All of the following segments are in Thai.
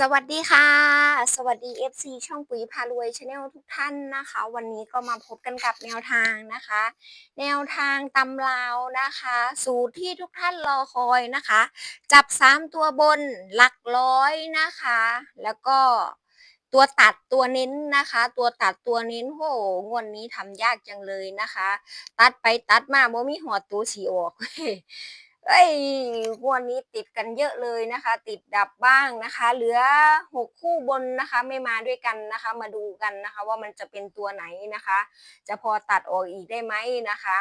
สวัสดีค่ะ สวัสดี FC ช่องปุ๋ยพารวยชาแนลทุกท่านนะคะ วันนี้ก็มาพบกันกับแนวทางนะคะ แนวทางตำราวนะคะ สูตรที่ทุกท่านรอคอยนะคะ จับ 3 ตัวบนหลักร้อยนะคะ แล้วก็ตัวตัดตัวเน้นนะคะ ตัวตัดตัวเน้นโหงวดนนี้ทำยากจังเลยนะคะ ตัดไปตัดมาบ่มีหัวตัวสีออก เอ้ยงวดนี้ติดกันเยอะเลยนะคะ ติดดับบ้างนะคะ เหลือหกคู่บนนะคะ ไม่มาด้วยกันนะคะ มาดูกันนะคะ ว่ามันจะเป็นตัวไหนนะคะ จะพอตัดออกอีกได้ไหมนะคะ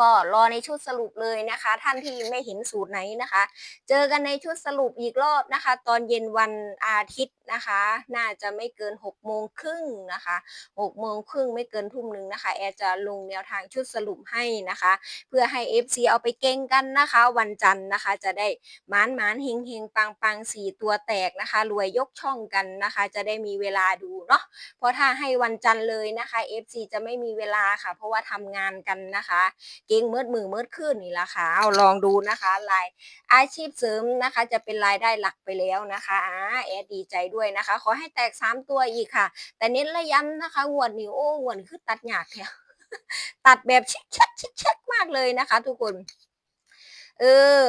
ก็รอในชุดสรุปเลยนะคะ ท่านที่ไม่เห็นสูตรไหนนะคะ เจอกันในชุดสรุปอีกรอบนะคะ ตอนเย็นวันอาทิตย์นะคะ น่าจะไม่เกิน6กโมงครึ่งนะคะ6กโมงครึ่งไม่เกินทุ่มหนึ่งนะคะ แอร์จะลงแนวทางชุดสรุปให้นะคะ เพื่อให้ FC เอาไปเก่งกันนะคะ วันจันทร์นะคะ จะได้มานมานเฮงเฮงปังปังสี่ตัวแตกนะคะ รวยยกช่องกันนะคะ จะได้มีเวลาดูเนาะเพราะถ้าให้วันจันทร์เลยนะคะ FC จะไม่มีเวลาค่ะ เพราะว่าทำงานกันนะคะเก่งเมืดมือเมืดขึ้นนี่ละค่ะเอาลองดูนะคะรายอาชีพเสริมนะคะ จะเป็นรายได้หลักไปแล้วนะคะอ่าแอดดีใจด้วยนะคะ ขอให้แตกสามตัวอีกค่ะ แต่เน้นระย้ำนะคะหวนนี้โอ้หวนคือตัดหยากแถวตัดแบบชิคชักชิคชักมากเลยนะคะ ทุกคน เออ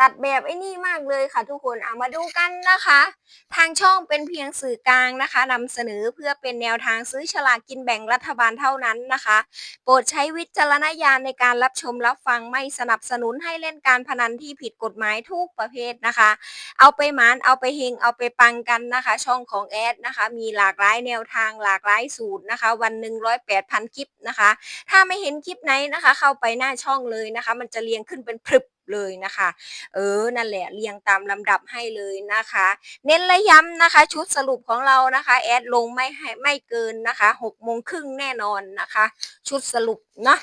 ตัดแบบไอ้นี่มากเลยค่ะทุกคนเอามาดูกันนะคะ ทางช่องเป็นเพียงสื่อกลางนะคะนำเสนอเพื่อเป็นแนวทางซื้อฉลากกินแบ่งรัฐบาลเท่านั้นนะคะ โปรดใช้วิจารณญาณในการรับชมรับฟังไม่สนับสนุนให้เล่นการพนันที่ผิดกฎหมายทุกประเภทนะคะ เอาไปหมานเอาไปเฮงเอาไปปังกันนะคะ ช่องของแอดนะคะ มีหลากหลายแนวทางหลากหลายสูตรนะคะ วันหนึ่งร้อยแปดพันคลิปนะคะ ถ้าไม่เห็นคลิปไหนนะคะ เข้าไปหน้าช่องเลยนะคะ มันจะเรียงขึ้นเป็นพรึบ เลยนะคะ เออ นั่นแหละเรียงตามลำดับให้เลยนะคะ เน้นและย้ำนะคะ ชุดสรุปของเรานะคะ แอดลงไม่ให้ไม่เกินนะคะหกโมงครึ่งแน่นอนนะคะ ชุดสรุปเนาะ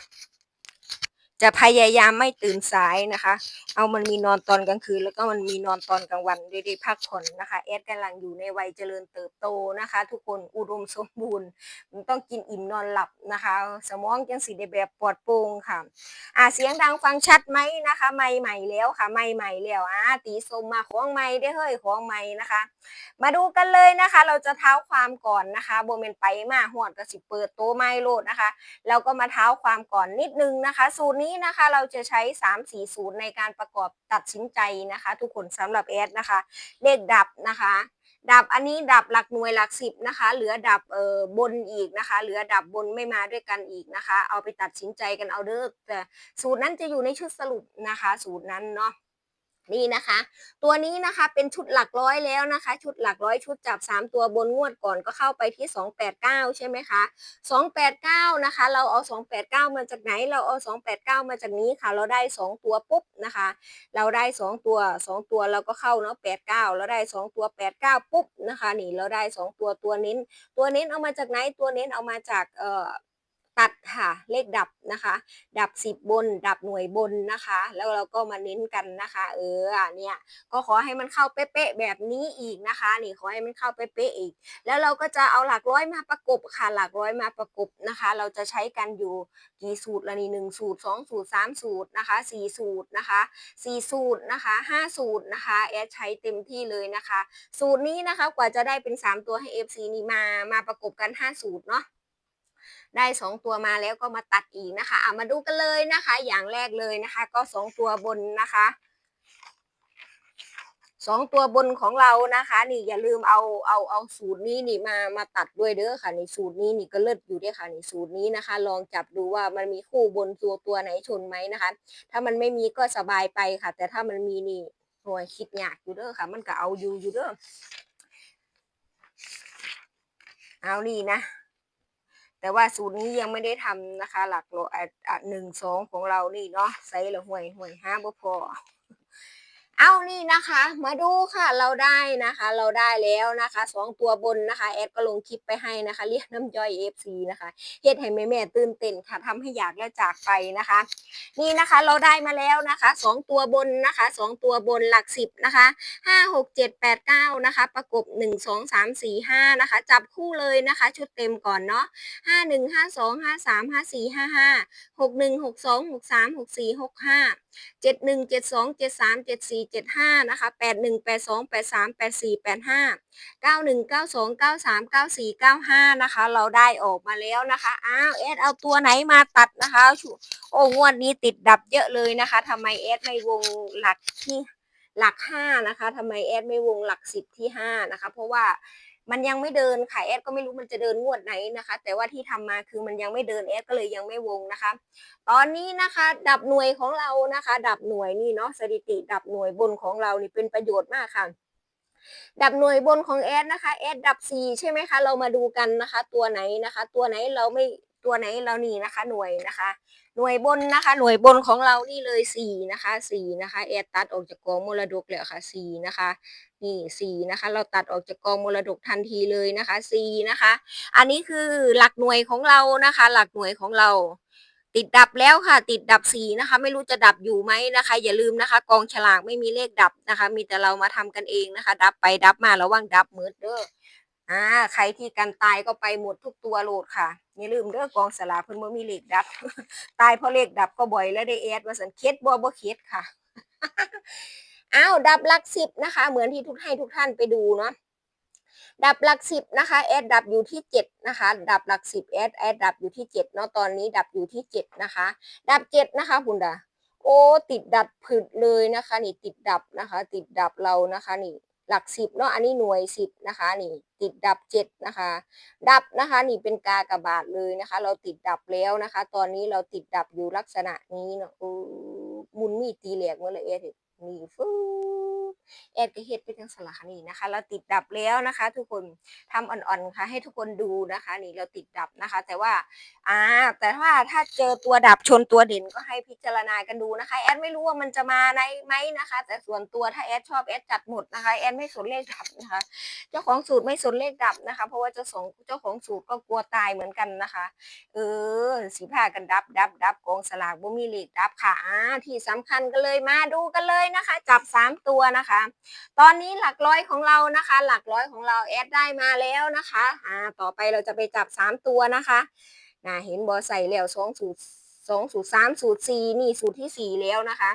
จะพยายามไม่ตื่นสายนะคะ เอามันมีนอนตอนกลางคืน แล้วก็มันมีนอนตอนกลางวันได้ได้พักผ่อนนะคะแอดกำลังอยู่ในวัยเจริญเติบโตนะคะ ทุกคนอุดมสมบูรณ์ มันต้องกินอิ่มนอนหลับนะคะ สมองจังสีได้แบบปลอดโปร่งค่ะ อ่าเสียงดังฟังชัดไหมนะคะไม่ใหม่แล้วค่ะไม่ใหม่แล้วอ่าตีสมมาของใหม่ได้เฮ้ยของใหม่นะคะ มาดูกันเลยนะคะ เราจะเท้าความก่อนนะคะโบเมนไปมาหอดก็สิเปิดโตไม้โลดนะคะ เราก็มาเท้าความก่อนนิดนึงนะคะ สูตรนี้นะคะเราจะใช้ 3 4สูตรในการประกอบตัดสินใจนะคะ ทุกคนสำหรับแอดนะคะ เลขดับนะคะ ดับอันนี้ดับหลักหน่วยหลักสิบนะคะ เหลือดับเอ่อบนอีกนะคะ เหลือดับบนไม่มาด้วยกันอีกนะคะ เอาไปตัดสินใจกันเอาเด้อแต่สูตรนั้นจะอยู่ในชุดสรุปนะคะ สูตรนั้นเนาะ นี่นะคะ ตัวนี้นะคะเป็นชุดหลักร้อยแล้วนะคะ ชุดหลักร้อยชุดจับ 3 ตัวบนงวดก่อนก็เข้าไปที่ 289 ใช่ไหมคะ 289 นะคะ เราเอา 289 มาจากไหนเราเอา 289 มาจากนี้ค่ะ เราได้ 2 ตัวปุ๊บนะคะ เราได้ 2 ตัว 2 ตัวเราก็เข้าเนาะ89 เราได้ 2 ตัว 89 ปุ๊บนะคะนี่เราได้ 2 ตัวตัวเน้น ตัวเน้นเอามาจากไหนตัวเน้นเอามาจากเอ่อ ตัดค่ะเลขดับนะคะ ดับสิบบน ดับหน่วยบนนะคะ แล้วเราก็มาเน้นกันนะคะ เออเนี่ยก็ขอให้มันเข้าเป๊ะๆแบบนี้อีกนะคะ นี่ขอให้มันเข้าเป๊ะๆอีก แล้วเราก็จะเอาหลักร้อยมาประกบค่ะ หลักร้อยมาประกบนะคะ เราจะใช้กันอยู่กี่สูตรละนี่หนึ่งสูตรสองสูตรสามสูตรนะคะสี่สูตรนะคะสี่สูตรนะคะห้าสูตรนะคะแอดใช้เต็มที่เลยนะคะ สูตรนี้นะคะกว่าจะได้เป็นสามตัวให้ FC นี่มามาประกบกันห้าสูตรเนาะ ได้สองตัวมาแล้วก็มาตัดอีกนะคะามาดูกันเลยนะคะ อย่างแรกเลยนะคะ ก็สองตัวบนนะคะสองตัวบนของเรานะคะ นี่อย่าลืมเอาเอาเอาสูตรนี้นี่มามาตัดด้วยเด้อค่ะนี่สูตรนี้นี่ก็เลิศอยู่ด้วยค่ะนี่สูตรนี้นะคะ ลองจับดูว่ามันมีคู่บนตัวตัวไหนชนไหมนะคะ ถ้ามันไม่มีก็สบายไปค่ะ แต่ถ้ามันมีนี่โอ้ยคิดยากอยู่เด้อค่ะ มันก็เอาอยู่อยู่เด้อเอานี่นะ แต่ว่าสูตรนี้ยังไม่ได้ทำนะคะ หลักโลอะหนึ่งสองของเรานี่เนาะใส่ละห่วยห่วยห้าบ่พอ เอานี่นะคะ มาดูค่ะเราได้นะคะ เราได้แล้วนะคะสองตัวบนนะคะแอดก็ลงคลิปไปให้นะคะ เรียกน้ำย่อย FC นะคะเฮ็ดให้แม่แม่ตื่นเต้นค่ะทำให้อยากและจากไปนะคะ นี่นะคะเราได้มาแล้วนะคะสองตัวบนนะคะสองตัวบนหลักสิบนะคะห้าหกเจ็ดแปดเก้านะคะประกบหนึ่งสองสามสี่ห้านะคะจับคู่เลยนะคะ ชุดเต็มก่อนเนาะห้าหนึ่งห้าสองห้าสามห้าสี่ห้าห้าหกหนึ่งหกสองหกสามหกสี่หกห้าเจ็ดหนึ่งเจ็ดสองเจ็ดสามเจ็ดสี่เจ็ดห้านะคะแปดหนึ่งแปดสองแปดสามแปดสี่แปดห้าเก้าหนึ่งเก้าสองเก้าสามเก้าสี่เก้าห้านะคะเราได้ออกมาแล้วนะคะอ้าวเอสเอาตัวไหนมาตัดนะคะโอ้งวดนี้ติดดับเยอะเลยนะคะทำไมเอสไม่วงหลักที่หลักห้านะคะทำไมเอสไม่วงหลักสิบที่ห้านะคะ เพราะว่า มันยังไม่เดินค่ะเอสก็ไม่รู้มันจะเดินงวดไหนนะคะ แต่ว่าที่ทำมาคือมันยังไม่เดินเอสก็เลยยังไม่วงนะคะ ตอนนี้นะคะ ดับหน่วยของเรานะคะ ดับหน่วยนี่เนาะสถิติดับหน่วยบนของเรานี่เป็นประโยชน์มากค่ะดับหน่วยบนของแอดนะคะแอดดับสี่ใช่ไหมคะ เรามาดูกันนะคะ ตัวไหนนะคะ ตัวไหนเราไม่ตัวไหนเรานี่นะคะ หน่วยนะคะ หน่วยบนนะคะ หน่วยบนของเรานี่เลยสี่นะคะสี่นะคะแอดตัดออกจากกองมรดกแล้วค่ะสี่นะคะ นี่สีนะคะ เราตัดออกจากกองมรดกทันทีเลยนะคะสีนะคะ อันนี้คือหลักหน่วยของเรานะคะ หลักหน่วยของเรา ติดดับแล้วค่ะ ติดดับสีนะคะ ไม่รู้จะดับอยู่ไหมนะคะ อย่าลืมนะคะ กองฉลากไม่มีเลขดับนะคะ มีแต่เรามาทำกันเองนะคะ ดับไปดับมาระวังดับมืดเด้ออ่าใครที่กันตายก็ไปหมดทุกตัวโหลดค่ะอย่าลืมเด้อกองสลากเพิ่นบ่มีเลขดับ ตายเพราะเลขดับก็บ่อยแล้วได้แอดว่าสันเคสบ่บ่เคสค่ะ อ้าวดับหลักสิบนะคะ เหมือนที่ทุกให้ทุกท่านไปดูเนาะดับหลักสิบนะคะแอดดับอยู่ที่เจ็ดนะคะ ดับหลักสิบแอดแอดดับอยู่ที่เจ็ดเนาะตอนนี้ดับอยู่ที่เจ็ดนะคะ ดับเจ็ดนะคะคุณดาโอ้ติดดับผึดเลยนะคะ นี่ติดดับนะคะ ติดดับเรานะคะนี่หลักสิบเนาะอันนี้หน่วยสิบนะคะ นี่ติดดับเจ็ดนะคะ ดับนะคะ นี่เป็นกากระบาทเลยนะคะ เราติดดับแล้วนะคะ ตอนนี้เราติดดับอยู่ลักษณะนี้เนาะมุนมีตีแหลกเมื่อไรเอ็ด นี่ฟู แอดก็เฮ็ดไปทั้งสลักนี่นะคะ เราติดดับแล้วนะคะ ทุกคนทำอ่อนๆค่ะให้ทุกคนดูนะคะ นี่เราติดดับนะคะ แต่ว่าอ่าแต่ว่าถ้าเจอตัวดับชนตัวเด่นก็ให้พิจารณากันดูนะคะ แอดไม่รู้ว่ามันจะมาในไหมนะคะ แต่ส่วนตัวถ้าแอดชอบแอดจัดหมดนะคะ แอดไม่สนเลขดับนะคะ เจ้าของสูตรไม่สนเลขดับนะคะ เพราะว่าเจ้าของเจ้าของสูตรก็กลัวตายเหมือนกันนะคะ เออสีผ้ากันดับดับดับกองสลากบ่มีเลขดับค่ะอ่าที่สำคัญกันเลยมาดูกันเลยนะคะ จับสามตัวนะคะตอนนี้หลักร้อยของเรานะคะ หลักร้อยของเราแอดได้มาแล้วนะคะอ่าต่อไปเราจะไปจับสามตัวนะคะนะเห็นบอใส่แล้วสองสูตรสองสูตรสามสูตรสี่นี่สูตรที่สี่แล้วนะคะ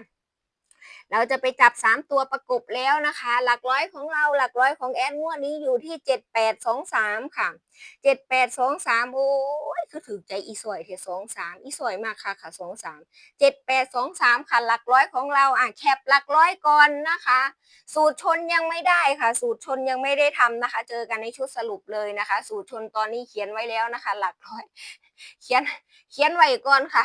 เราจะไปจับสามตัวประกบแล้วนะคะ หลักร้อยของเราหลักร้อยของแอดงวดนี้อยู่ที่เจ็ดแปดสองสามค่ะเจ็ดแปดสองสามโอ้ยคือถือใจอีสวยเทสองสามอีสวยมากค่ะค่ะสองสามเจ็ดแปดสองสามค่ะหลักร้อยของเราอะแคปหลักร้อยก่อนนะคะ สูตรชนยังไม่ได้ค่ะ สูตรชนยังไม่ได้ทำนะคะ เจอกันในชุดสรุปเลยนะคะ สูตรชนตอนนี้เขียนไว้แล้วนะคะ หลักร้อย เขียนเขียนไว้ก่อนค่ะ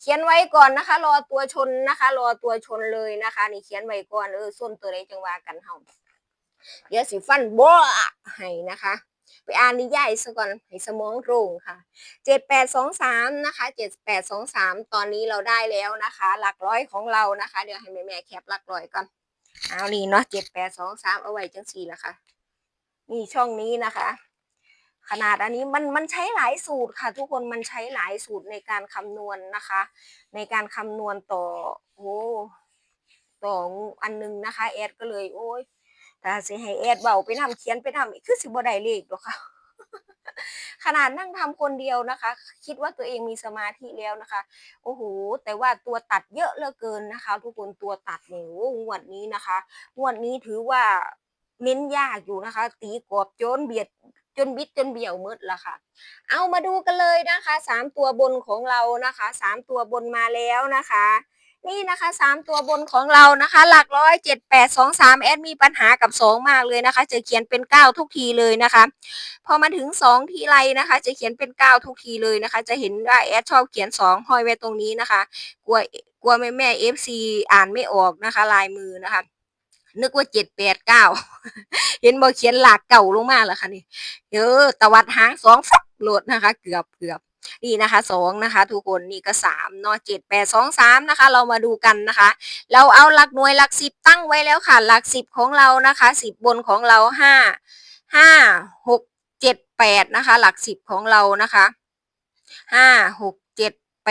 เขียนไว้ก่อนนะคะ รอตัวชนนะคะ รอตัวชนเลยนะคะ นี่เขียนไว้ก่อนเออส้นตัวใดจังว่ากันเฮาเดี๋ยวสิฟันบ่ให้นะคะ ไปอ่านนิยายซะก่อนให้สมองโตรงค่ะเจ็ดแปดสองสามนะคะเจ็ดแปดสองสามตอนนี้เราได้แล้วนะคะ หลักร้อยของเรานะคะ เดี๋ยวให้แม่แม่แคปหลักร้อยก่อนเอานี่เนาะเจ็ดแปดสองสามเอาไว้จังสี่ละค่ะนี่ช่องนี้นะคะ ขนาดอันนี้มันมันใช้หลายสูตรค่ะ ทุกคนมันใช้หลายสูตรในการคำนวณนะคะ ในการคำนวณต่อโอ้ต่ออันหนึงนะคะแอดก็เลย โอ้ยแต่สิให้แอดเบาไปนำเขียนไปนำคือสิบ่ได้เลขหรอกค่ะขนาดนั่งทำคนเดียวนะคะ คิดว่าตัวเองมีสมาธิแล้วนะคะโอ้โหแต่ว่าตัวตัดเยอะเหลือเกินนะคะ ทุกคนตัวตัดเนี่ยโอ้งวดนี้นะคะงวดนี้ถือว่าเน้นยากอยู่นะคะ ตีกรอบโจนเบียด จนบิดจนเบี่ยวมืดละค่ะ เอามาดูกันเลยนะคะสามตัวบนของเรานะคะสามตัวบนมาแล้วนะคะนี่นะคะสามตัวบนของเรานะคะ หลักร้อยเจ็ดแปดสองสามแอดมีปัญหากับสองมากเลยนะคะ จะเขียนเป็นเก้าทุกทีเลยนะคะ พอมาถึงสองทีไรนะคะ จะเขียนเป็นเก้าทุกทีเลยนะคะ จะเห็นว่าแอดชอบเขียนสองห้อยไว้ตรงนี้นะคะ กลัวกลัวแม่แม่เอฟซีอ่านไม่ออกนะคะ ลายมือนะคะ นึกว่าเจ็ดแปดเก้าเห็นบอเขียนหลากเก่าลงมาแล้วค่ะนี่เออตวัดหางสองฟักโหลดนะคะ เกือบเกือบนี่นะคะสองนะคะ ทุกคนนี่ก็สามเนาะเจ็ดแปดสองสามนะคะ เรามาดูกันนะคะ เราเอาหลักหน่วยหลักสิบตั้งไว้แล้วค่ะ หลักสิบของเรานะคะสิบบนของเราห้าห้าหกเจ็ดแปดนะคะ หลักสิบของเรานะคะห้าหก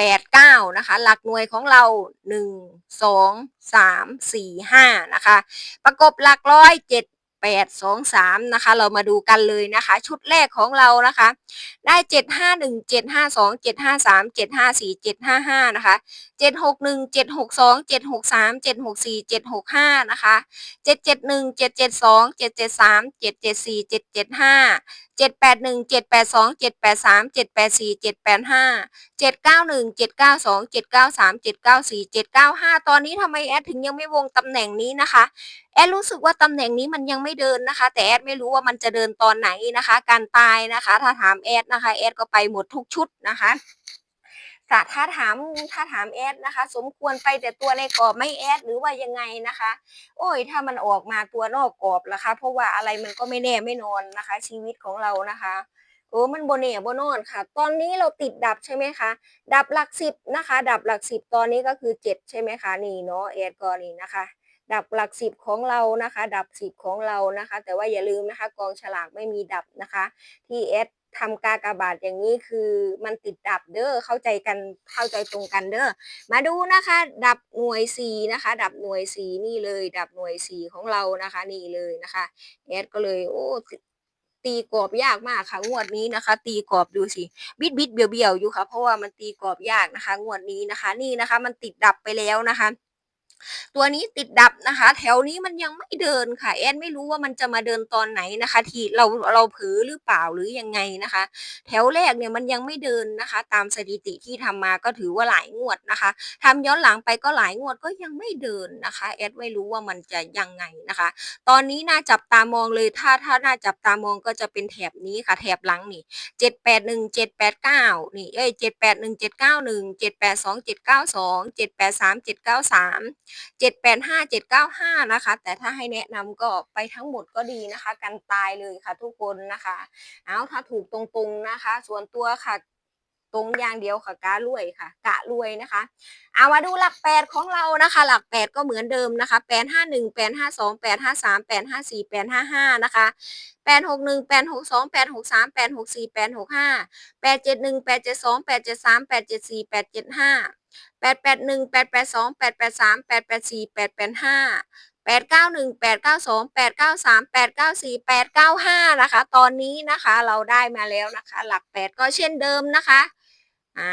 แปดเก้านะคะ หลักหน่วยของเราหนึ่งสองสามสี่ห้านะคะ ประกบหลักร้อยเจ็ดแปดสองสามนะคะ เรามาดูกันเลยนะคะ ชุดแรกของเรานะคะ ได้เจ็ดห้าหนึ่งเจ็ดห้าสองเจ็ดห้าสามเจ็ดห้าสี่เจ็ดห้าห้านะคะเจ็ดหกหนึ่งเจ็ดหกสองเจ็ดหกสามเจ็ดหกสี่เจ็ดหกห้านะคะเจ็ดเจ็ดหนึ่งเจ็ดเจ็ดสองเจ็ดเจ็ดสามเจ็ดเจ็ดสี่เจ็ดเจ็ดห้า เจ็ดแปดหนึ่งเจ็ดแปดสองเจ็ดแปดสามเจ็ดแปดสี่เจ็ดแปดห้าเจ็ดเก้าหนึ่งเจ็ดเก้าสองเจ็ดเก้าสามเจ็ดเก้าสี่เจ็ดเก้าห้าตอนนี้ทำไมแอดถึงยังไม่วงตำแหน่งนี้นะคะแอดรู้สึกว่าตำแหน่งนี้มันยังไม่เดินนะคะ แต่แอดไม่รู้ว่ามันจะเดินตอนไหนนะคะ การตายนะคะ ถ้าถามแอดนะคะแอดก็ไปหมดทุกชุดนะคะ ค่ะถ้าถามถ้าถามแอดนะคะ สมควรไปแต่ตัวในกรอบไม่แอดหรือว่ายังไงนะคะ โอ้ย ถ้ามันออกมาตัวนอกกรอบล่ะคะ เพราะว่าอะไรมันก็ไม่แน่ไม่นอนนะคะ ชีวิตของเรานะคะโอ้มันโบเน่โบนอนค่ะ ตอนนี้เราติดดับใช่ไหมคะ ดับหลักสิบนะคะ ดับหลักสิบตอนนี้ก็คือเจ็ดใช่ไหมคะ นี่เนาะแอดก็นี่นะคะ ดับหลักสิบของเรานะคะ ดับสิบของเรานะคะ แต่ว่าอย่าลืมนะคะ กองฉลากไม่มีดับนะคะ ที่เอสทำกากบาทอย่างนี้คือมันติดดับเด้อเข้าใจกันเข้าใจตรงกันเด้อมาดูนะคะ ดับหน่วยสีนะคะ ดับหน่วยสีนี่เลย ดับหน่วยสีของเรานะคะ นี่เลยนะคะเอสก็เลยโอ้ตีกรอบยากมากค่ะงวดนี้นะคะ ตีกรอบดูสิบิดบิดเบี้ยวเบี้ยวอยู่ค่ะ เพราะว่ามันตีกรอบยากนะคะ งวดนี้นะคะ นี่นะคะ มันติดดับไปแล้วนะคะ ตัวนี้ติดดับนะคะ แถวนี้มันยังไม่เดินค่ะ แอนไม่รู้ว่ามันจะมาเดินตอนไหนนะคะ ที่เราเราเผลอหรือเปล่าหรือยังไงนะคะ แถวแรกเนี่ยมันยังไม่เดินนะคะ ตามสถิติที่ทำมาก็ถือว่าหลายงวดนะคะทำย้อนหลังไปก็หลายงวดก็ยังไม่เดินนะคะแอดไม่รู้ว่ามันจะยังไงนะคะ ตอนนี้น่าจับตามองเลยถ้าถ้าน่าจับตามองก็จะเป็นแถบนี้ค่ะ แถบหลังนี่เจ็ดแปดหนึ่งเจ็ดแปดเก้านี่เอ้ยเจ็ดแปดหนึ่งเจ็ดเก้าหนึ่งเจ็ดแปดสองเจ็ดเก้าสองเจ็ดแปดสามเจ็ดเก้าสามเจ็ดแปดห้าเจ็ดเก้าห้านะคะ แต่ถ้าให้แนะนำก็ไปทั้งหมดก็ดีนะคะ กันตายเลยค่ะทุกคนนะคะ เอาถ้าถูกตรงๆนะคะ ส่วนตัวค่ะตรงอย่างเดียวค่ะกะรวยค่ะ กะรวยนะคะเอามาดูหลักแปดของเรานะคะ หลักแปดก็เหมือนเดิมนะคะแปดห้าหนึ่งแปดห้าสองแปดห้าสามแปดห้าสี่แปดห้าห้านะคะแปดหกหนึ่งแปดหกสองแปดหกสามแปดหกสี่แปดหกห้าแปดเจ็ดหนึ่งแปดเจ็ดสองแปดเจ็ดสามแปดเจ็ดสี่แปดเจ็ดห้า แปดแปดหนึ่งแปดแปดสองแปดแปดสามแปดแปดสี่แปดแปดห้าแปดเก้าหนึ่งแปดเก้าสองแปดเก้าสามแปดเก้าสี่แปดเก้าห้านะคะ ตอนนี้นะคะเราได้มาแล้วนะคะ หลักแปดก็เช่นเดิมนะคะอ่า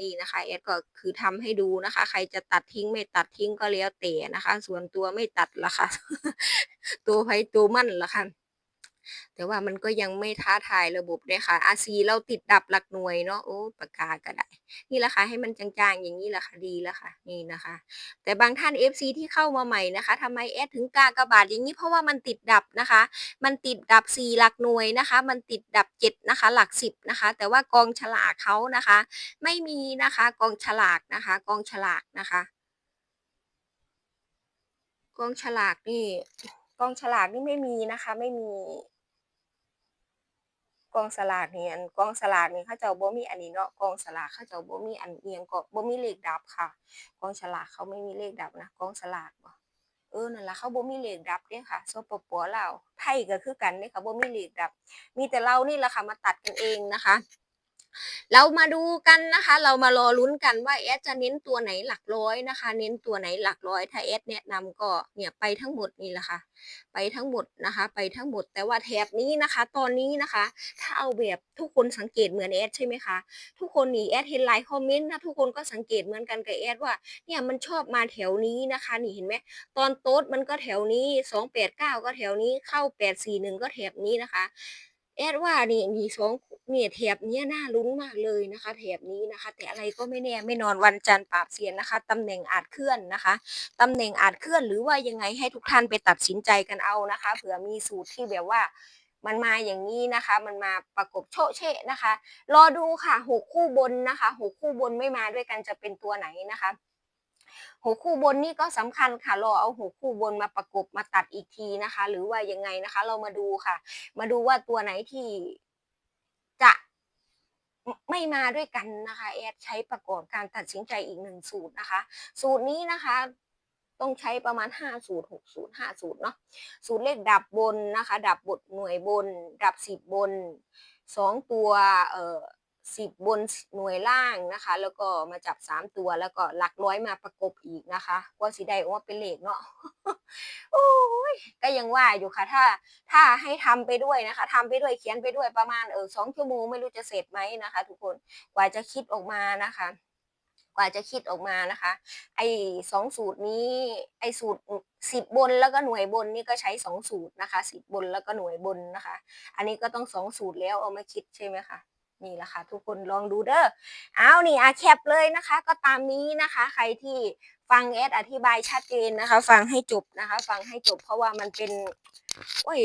นี่นะคะเอสก็คือทำให้ดูนะคะ ใครจะตัดทิ้งไม่ตัดทิ้งก็แล้วแต่นะคะ ส่วนตัวไม่ตัดละค่ะ ตัวไพตัวมั่นละค่ะ แต่ว่ามันก็ยังไม่ท้าทายระบบเลยค่ะอาซีเราติดดับหลักหน่วยเนาะโอ้ปากกาก็ได้ นี่แหละค่ะให้มันจางๆ อย่างนี้แหละค่ะดีแล้วค่ะนี่นะคะ แต่บางท่าน FC ที่เข้ามาใหม่นะคะทำไมแอดถึงกากระบาดอย่างนี้เพราะว่ามันติดดับนะคะ มันติดดับ 4 หลักหน่วยนะคะ มันติดดับ 7 นะคะ หลัก 10 นะคะ แต่ว่ากองฉลากเขานะคะ ไม่มีนะคะกองฉลากนะคะ กองฉลากนะคะกองฉลากนี่กองฉลากนี่ไม่มีนะคะ ไม่มี กองสลากนี่อันกองสลากนี่เขาเจ้าบ่มีอันนี้เนาะกองสลากเขาเจ้าบ่มีอันเอียงก็บ่มีเลขดับค่ะ กองสลากเขาไม่มีเลขดับนะกองสลากบ่เออนั่นละเขาบ่มีเลขดับเด้ค่ะโซปปลาไทยก็คือกันเด้ค่ะบ่มีเลขดับ มีแต่เรานี่แหละค่ะมาตัดกันเองนะคะ เรามาดูกันนะคะ เรามารอลุ้นกันว่าเอสจะเน้นตัวไหนหลักร้อยนะคะ เน้นตัวไหนหลักร้อย ถ้าเอสแนะนำก็เนี่ยไปทั้งหมดนี่แหละค่ะ ไปทั้งหมดนะคะ ไปทั้งหมด แต่ว่าแถบนี้นะคะ ตอนนี้นะคะ ถ้าเอาแบบทุกคนสังเกตเหมือนแอดใช่ไหมคะ ทุกคนนี่แอดเห็นไลน์คอมเมนต์นะทุกคนก็สังเกตเหมือนกันกับแอดว่าเนี่ยมันชอบมาแถวนี้นะคะ นี่เห็นไหมตอนโต๊ดมันก็แถวนี้สองแปดเก้าก็แถวนี้เข้าแปดสี่หนึ่งก็แถบนี้นะคะแอดว่านี่มีสอง เนี่ยแถบนี้น่าลุ้นมากเลยนะคะ แถบนี้นะคะ แต่อะไรก็ไม่แน่ไม่นอนวันจันทร์ปราบเซียนนะคะตำแหน่งอาจเคลื่อนนะคะตำแหน่งอาจเคลื่อนหรือว่ายังไงให้ทุกท่านไปตัดสินใจกันเอานะคะ เผื่อมีสูตรที่แบบว่ามันมาอย่างนี้นะคะ มันมาประกบโชเชะนะคะ รอดูค่ะหกคู่บนนะคะหกคู่บนไม่มาด้วยกันจะเป็นตัวไหนนะคะหกคู่บนนี่ก็สำคัญค่ะ รอเอาหกคู่บนมาประกบมาตัดอีกทีนะคะ หรือว่ายังไงนะคะ เรามาดูค่ะ มาดูว่าตัวไหนที่ จะไม่มาด้วยกันนะคะแอดใช้ประกอบการตัดสินใจอีกหนึ่งสูตรนะคะ สูตรนี้นะคะต้องใช้ประมาณ 5 สูตร 6 สูตร 5 สูตรเนาะ สูตรเลขดับบนนะคะ ดับบทหน่วยบน ดับสิบบนสองตัวเอ่อ สิบบนหน่วยล่างนะคะ แล้วก็มาจับสามตัวแล้วก็หลักร้อยมาประกบอีกนะคะกว่าสีได้ว่าเป็นเลขเนาะโอ้ยก็ยังว่าอยู่ค่ะ ถ้าถ้าให้ทำไปด้วยนะคะทำไปด้วยเขียนไปด้วยประมาณเออสองชั่วโมงไม่รู้จะเสร็จไหมนะคะ ทุกคนกว่าจะคิดออกมานะคะกว่าจะคิดออกมานะคะ ไอ้สองสูตรนี้ไอ้สูตรสิบบนแล้วก็หน่วยบนนี่ก็ใช้สองสูตรนะคะสิบบนแล้วก็หน่วยบนนะคะ อันนี้ก็ต้องสองสูตรแล้วเอามาคิดใช่ไหมคะ นี่แหละค่ะทุกคนลองดูเด้อเอานี่อาแคปเลยนะคะ ก็ตามนี้นะคะ ใครที่ฟังแอดอธิบายชัดเจนนะคะ ฟังให้จบนะคะ ฟังให้จบเพราะว่ามันเป็นโอ้ย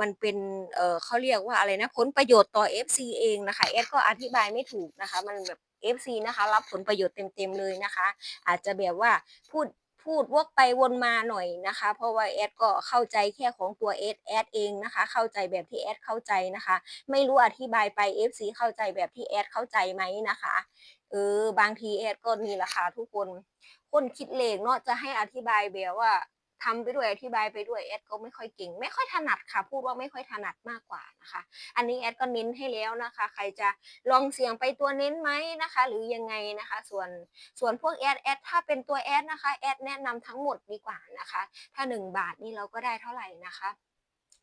มันเป็นเออเขาเรียกว่าอะไรนะผลประโยชน์ต่อ FC เองนะคะแอดก็อธิบายไม่ถูกนะคะ มันแบบ FC นะคะ รับผลประโยชน์เต็มๆเลยนะคะ อาจจะแบบว่าพูด พูดวกไปวนมาหน่อยนะคะ เพราะว่าแอดก็เข้าใจแค่ของตัวแอดแอดเองนะคะ เข้าใจแบบที่แอดเข้าใจนะคะ ไม่รู้อธิบายไป FC เข้าใจแบบที่แอดเข้าใจไหมนะคะเออบางทีแอดก็มีราคาทุกคน คนคิดเลขเนาะจะให้อธิบายแบบว่า ทำไปด้วยอธิบายไปด้วยแอดก็ไม่ค่อยเก่ง ไม่ค่อยถนัดค่ะ พูดว่าไม่ค่อยถนัดมากกว่านะคะ อันนี้แอดก็เน้นให้แล้วนะคะ ใครจะลองเสียงไปตัวเน้นไหมนะคะ หรือยังไงนะคะ ส่วนส่วนพวกแอดแอดถ้าเป็นตัวแอดนะคะแอดแนะนำทั้งหมดดีกว่านะคะ ถ้า 1 บาทนี่เราก็ได้เท่าไหร่นะคะ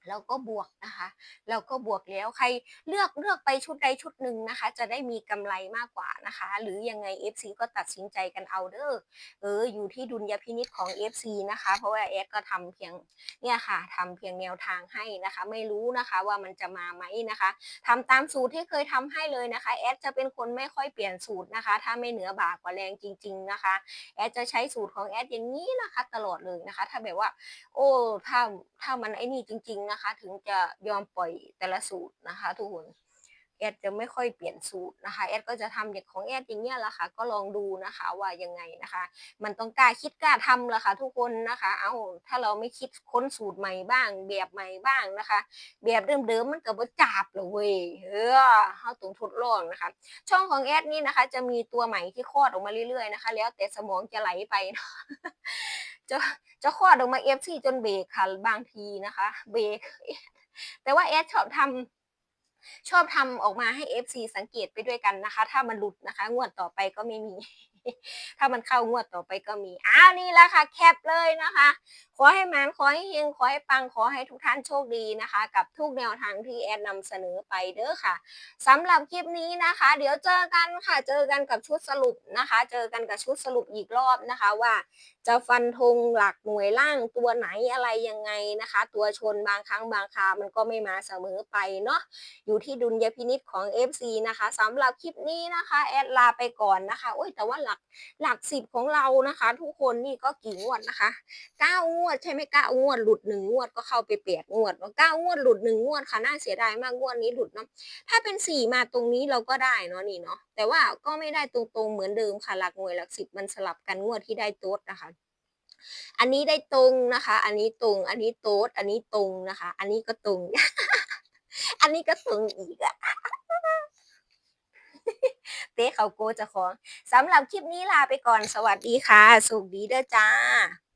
แล้วก็บวกนะคะแล้วก็บวกแล้วใครเลือกเลือกไปชุดใดชุดหนึ่งนะคะ จะได้มีกำไรมากกว่านะคะ หรือยังไง FC ก็ตัดสินใจกันเอาเด้อเอออยู่ที่ดุลยพินิจของ FC นะคะ เพราะว่าแอดก็ทำเพียงเนี่ยค่ะทำเพียงแนวทางให้นะคะ ไม่รู้นะคะว่ามันจะมาไหมนะคะทำตามสูตรที่เคยทำให้เลยนะคะแอดจะเป็นคนไม่ค่อยเปลี่ยนสูตรนะคะ ถ้าไม่เหนือบากกว่าแรงจริง ๆนะคะแอดจะใช้สูตรของแอดอย่างนี้นะคะ ตลอดเลยนะคะ ถ้าแบบว่า โอ้ถ้าถ้ามันไอ้นี่จริง ๆ นะคะ ถึงจะยอมปล่อยแต่ละสูตรนะคะ ทุกคน แอดจะไม่ค่อยเปลี่ยนสูตรนะคะแอดก็จะทำอย่างของแอดอย่างเงี้ยแหละค่ะก็ลองดูนะคะว่ายังไงนะคะ มันต้องกล้าคิดกล้าทำละค่ะทุกคนนะคะ เอาถ้าเราไม่คิดค้นสูตรใหม่บ้าง แบบใหม่บ้างนะคะ แบบเดิมๆมันก็บ่จับเลยเว้ยเออเฮาต้องทดลองนะคะ ช่องของแอดนี่นะคะ จะมีตัวใหม่ที่คลอดออกมาเรื่อยๆนะคะ แล้วแต่สมองจะไหลไปเนาะจะจะคลอดออกมาเอฟซีจนเบรกค่ะบางทีนะคะ เบรกแต่ว่าแอดชอบทำ ชอบทำออกมาให้ FC สังเกตไปด้วยกันนะคะ ถ้ามันหลุดนะคะ งวดต่อไปก็ไม่มี ถ้ามันเข้างวดต่อไปก็มีอ้าวนี่แหละค่ะ แคปเลยนะคะ ขอให้มันขอให้เฮงขอให้ปังขอให้ทุกท่านโชคดีนะคะ กับทุกแนวทางที่แอดนำเสนอไปเด้อค่ะสำหรับคลิปนี้นะคะ เดี๋ยวเจอกันค่ะ เจอกันกับชุดสรุปนะคะ เจอกันกับชุดสรุปอีกรอบนะคะว่า จะฟันธงหลักหน่วยล่างตัวไหนอะไรยังไงนะคะ ตัวชนบางครั้งบางครามันก็ไม่มาเสมอไปเนาะอยู่ที่ดุลยพินิจของ FC นะคะสำหรับคลิปนี้นะคะแอดลาไปก่อนนะคะโอ้ยแต่ว่าหลักหลักสิบของเรานะคะ ทุกคนนี่ก็กี่งวดนะคะเก้างวดใช่ไหมเก้างวดหลุดหนึ่งงวดก็เข้าไปแปดงวดเก้างวดหลุดหนึ่งงวดค่ะน่าเสียดายมากงวดนี้หลุดเนาะถ้าเป็นสี่มาตรงนี้เราก็ได้เนาะนี่เนาะแต่ว่าก็ไม่ได้ตรงๆเหมือนเดิมค่ะหลักหน่วยหลักสิบมันสลับกันงวดที่ได้โต๊ดนะคะอันนี้ได้ตรงนะคะ อันนี้ตรง อันนี้โต๊ด อันนี้ตรงนะคะ อันนี้ก็ตรง อันนี้ก็ตรงอีกอะ เต้เขาโกจะของสำหรับคลิปนี้ลาไปก่อนสวัสดีค่ะสุขดีเด้อจ้า